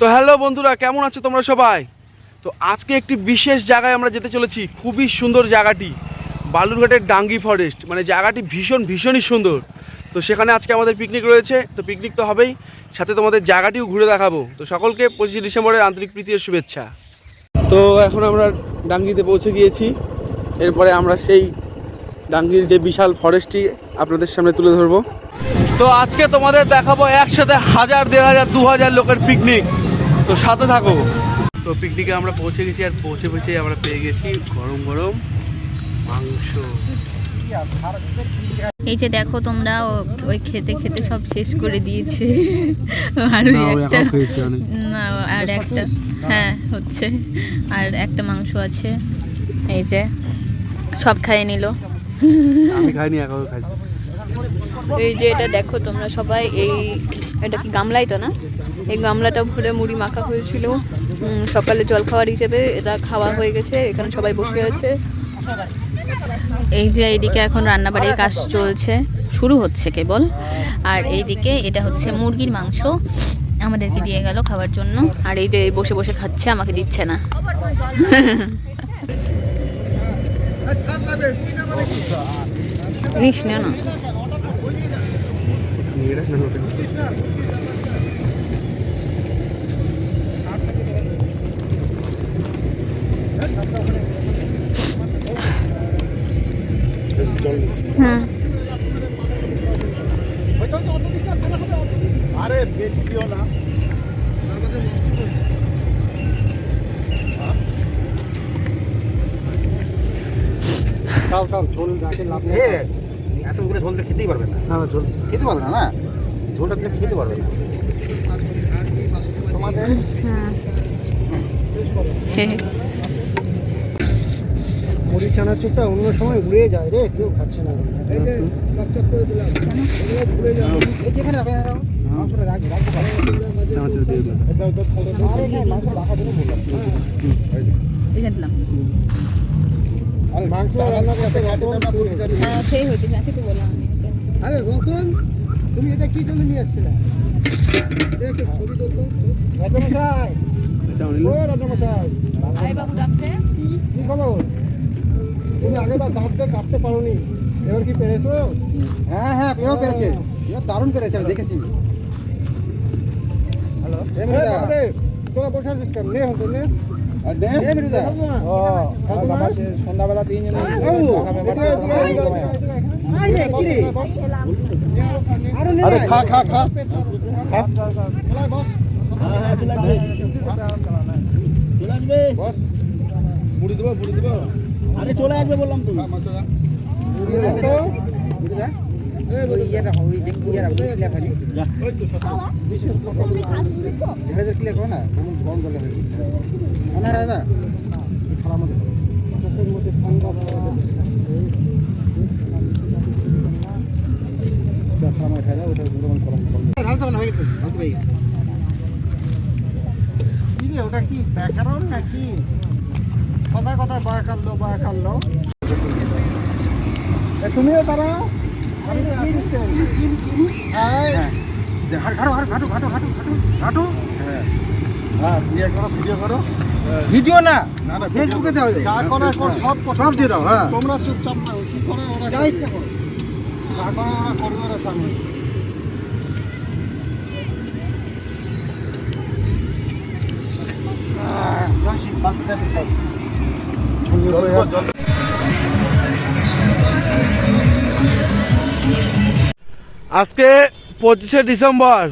তো হ্যালো বন্ধুরা, কেমন আছো তোমরা সবাই? তো আজকে একটি বিশেষ জায়গায় আমরা যেতে চলেছি, খুবই সুন্দর জায়গাটি, বালুরঘাটের ডাঙ্গি ফরেস্ট মানে জায়গাটি ভীষণ, ভীষণই সুন্দর। তো সেখানে আজকে আমাদের পিকনিক রয়েছে, তো পিকনিক তো হবেই। সাথে তোমাদের জায়গাটিও ঘুরে দেখাবো। তো সকলকে পঁচিশে ডিসেম্বরের আন্তরিক প্রীতি ও শুভেচ্ছা। তো এখন আমরা ডাঙ্গিতে পৌঁছে গিয়েছি। এরপরে আমরা সেই ডাঙ্গির যে বিশাল ফরেস্টটি আপনাদের সামনে তুলে ধরবো। তো আজকে তোমাদের দেখাবো একসাথে হাজার, দেড় হাজার, দু হাজার লোকের পিকনিক তো সাথে থাকো। তো পিকনিকে আমরা পৌঁছে গেছি আর পৌঁছে পৌঁছে আমরা পেয়ে গেছি গরম গরম মাংস। এই যে দেখো তোমরা ও- ওই খেতে খেতে সব শেষ করে দিয়েছে। আর ওই একটা আর একটা হ্যাঁ হচ্ছে। আর একটা মাংস আছে। এই যে সব খাইয়ে নিল। আমি খাইনি একা খাইছি। এই যে এটা দেখো তোমরা সবাই এই এটা কি গামলাই তো না? এই গামলাটা ভরে মুড়ি মাখা হয়েছিল। সকালে জল খাওয়ার হিসেবে এটা খাওয়া হয়ে গেছে। এখানে সবাই বসে আছে। এই যে এইদিকে এখন রান্নাবাড়ির কাজ চলছে। শুরু হচ্ছে কেবল। আর এইদিকে এটা হচ্ছে মুরগির মাংস। আমাদেরকে দিয়ে গেল খাওয়ার জন্য। আর এই যে বসে বসে খাচ্ছে আমাকে দিচ্ছে না। নিস না। হুম আরে বেশি দিও না খাও খাও ঝোল রাখে লাভ নেই এতগুলো ঝোল দিলে খেতেই পারবে না। না না ঝোল। খেতে পারবে না না? ঝোলটা দিলে খেতে পারবে না। তোমাদের? হুম মুড়ি চানাচুরটা অন্য সময় উড়ে যায় রে কেউ খাচ্ছে না। এই যে চপচপ করে দিলাম। এগুলো ঘুরে সেই হচ্ছে যাকে তো বললাম আরে রতন তুমি এটা কি জন্য নিয়ে তুলতো রাজামশাই ও রাজামশাই ডাকতে কি খবর তুমি দাঁত দিয়ে কাটতে পারোনি এবার কি পেরেছ হ্যাঁ হ্যাঁ এও পেরেছে। দারুণ পেরেছে, আমি দেখেছি। তোরা বসে আছিস কেন নে হতো নে। সন্ধ্যাবেলা তিনজন আরে খা খা খা। খা। মুড়ি দেবো মুড়ি দেবো। আরে চলে আসবে বললাম তো। ওটা কি ব্যাকরণ নাকি? কথায় কথায় বয়া কাটলো বয়া কাটলো তুমিও তারা? আমি তো assistant। এই, ভিডিও না? না, না, ফেসবুকে দেওয়া যায় যা করার কর, সব করো। সব দিয়ে দাও হ্যাঁ। তোমরা চুপচাপ না কি করে ওরা যা ইচ্ছা করো। যা করে ওরা করবে ওরা জানে আহ, যাস, বাদ দে, আজকে পঁচিশে ডিসেম্বর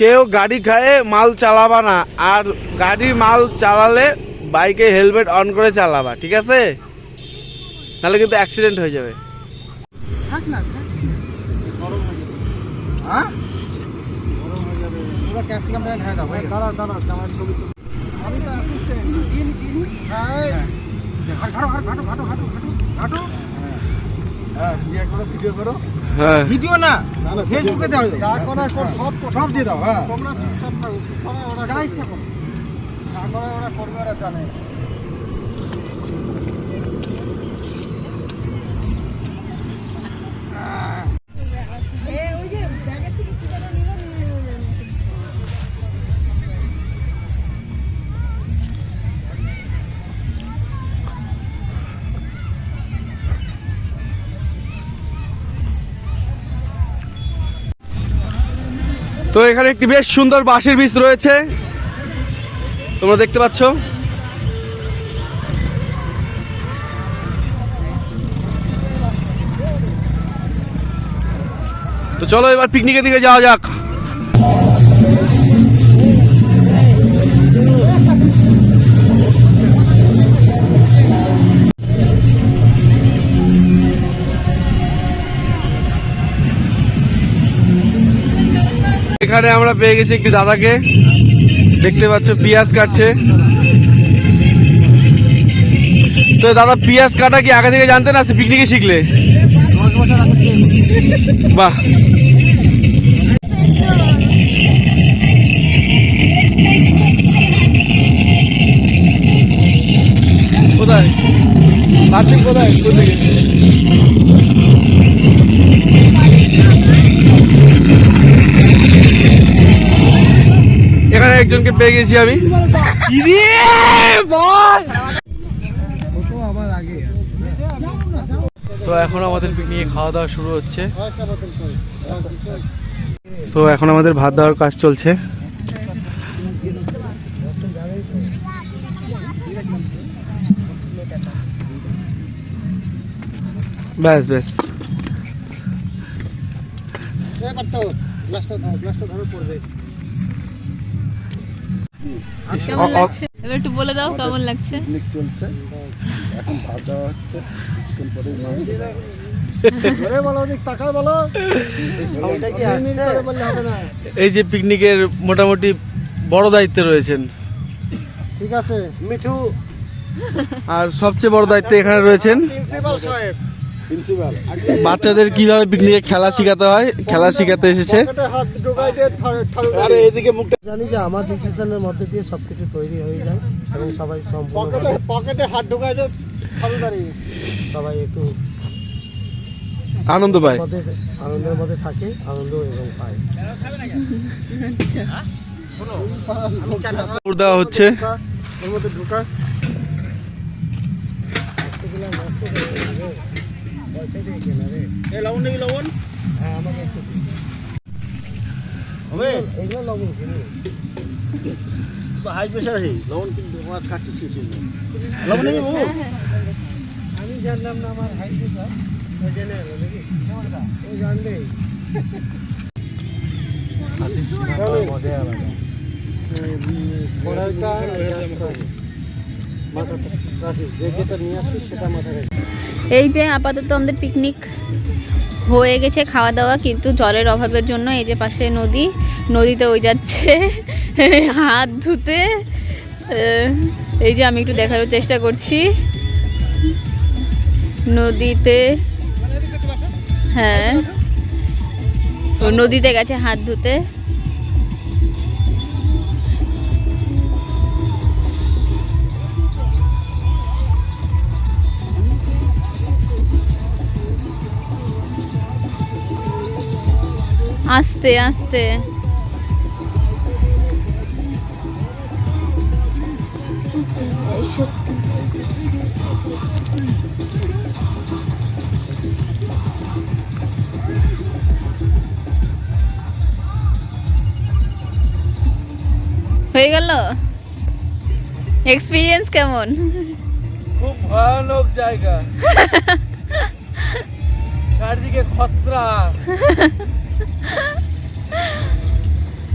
কেউ গাড়ি খায়ে মাল চালাবা না আর গাড়ি মাল চালালে বাইকে হেলমেট অন করে চালাবা ঠিক আছে নাহলে কিন্তু অ্যাক্সিডেন্ট হয়ে যাবে থাক না থাক। হ্যাঁ পুরো ক্যাপসিকাম ঢাকা দাও হয়ে গেছে দাঁড়া দাঁড়া ছবি তুল। আমি তো হ্যাঁ, ভিডিও করো। হ্যাঁ। ভিডিও না ফেসবুকে দেওয়া যা করার কর, সব। সব দিয়ে দাও হ্যাঁ। তোমরা চুপচাপ থাকো, ওরা যা ইচ্ছা করো। যা করে ওরা করবে ওরা জানে। তো এখানে একটি বেশ সুন্দর বাঁশের বীজ রয়েছে। তোমরা দেখতে পাচ্ছ। তো চলো এবার পিকনিকের দিকে যাওয়া যাক। এখানে আমরা পেয়ে গেছি একটি দাদাকে। দেখতে পাচ্ছ, পেঁয়াজ কাটছে। তো দাদা, পেঁয়াজ কাটা কি আগে থেকে জানতেন না পিকনিকে শিখলে? বাহ। কোথায়? কোথায়? কোথায় একজনকে পেয়ে গেছি আমি। তো এখন আমাদের পিকনিকে খাওয়া দাওয়া শুরু হচ্ছে। তো এখন আমাদের ভাত দেওয়ার কাজ চলছে। ব্যাস ব্যাস। ধরো, পড়বে। কেমন লাগছে? এবার একটু বলে দাও কেমন লাগছে? পিকনিক চলছে। এখন ভাত দেওয়া হচ্ছে পরে মাংস এই যে পিকনিকের মোটামুটি বড় দায়িত্বে রয়েছেন। ঠিক আছে। মিঠু। আর সবচেয়ে বড় দায়িত্বে এখানে রয়েছেন? প্রিন্সিপাল সাহেব। বাচ্চাদের কীভাবে পিকনিকে খেলা শেখাতে হয়? খেলা শেখাতে এসেছে। হাত ঢোকাই দিয়ে আরে এদিকে মুখটা জানি যে আমার ডিসিশনের মধ্যে দিয়ে সবকিছু তৈরি হয়ে যায় এবং সবাই সম্পূর্ণ পকেটে হাত ঢোকাই দিয়ে সবাই একটু আনন্দ পায়। আনন্দের মধ্যে থাকে আনন্দ এবং পায়। দেওয়া হচ্ছে। ওর মধ্যে ঢোকা। হ্যাঁ আমাকে একটু দিন। এগুলো লবণ কিনে হাই প্রেশার আছে লবণ কিন্তু আমার কাছে শেষ হয়ে আমি জানলাম না আমার হাই প্রেশার ওই জেনে এলো নাকি কড়াইটা এই যে আপাতত আমাদের পিকনিক হয়ে গেছে, খাওয়া দাওয়া, কিন্তু জলের অভাবের জন্য এই যে পাশে নদী, নদীতে ওই যাচ্ছে, হাত ধুতে। এই যে আমি একটু দেখারও চেষ্টা করছি। নদীতে হ্যাঁ নদীতে গেছে হাত ধুতে। আস্তে আস্তে। হয়ে গেল? এক্সপিরিয়েন্স কেমন? খুব ভয়ানক জায়গা। চারিদিকে খতরা।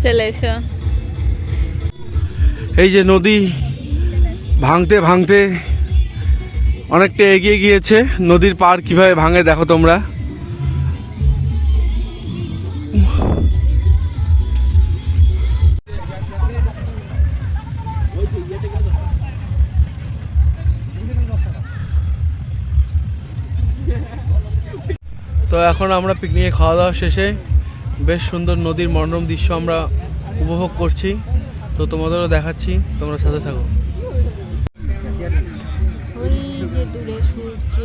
চলে এসো। এই যে নদী ভাঙতে ভাঙতে অনেকটা এগিয়ে গিয়েছে। নদীর পার কীভাবে ভাঙে দেখো তোমরা। তো এখন আমরা পিকনিকে খাওয়া দাওয়া শেষে বেশ সুন্দর নদীর মনোরম দৃশ্য আমরা উপভোগ করছি। তো তোমাদেরও দেখাচ্ছি, তোমরা সাথে থাকো। ওই যে দূরে সূর্য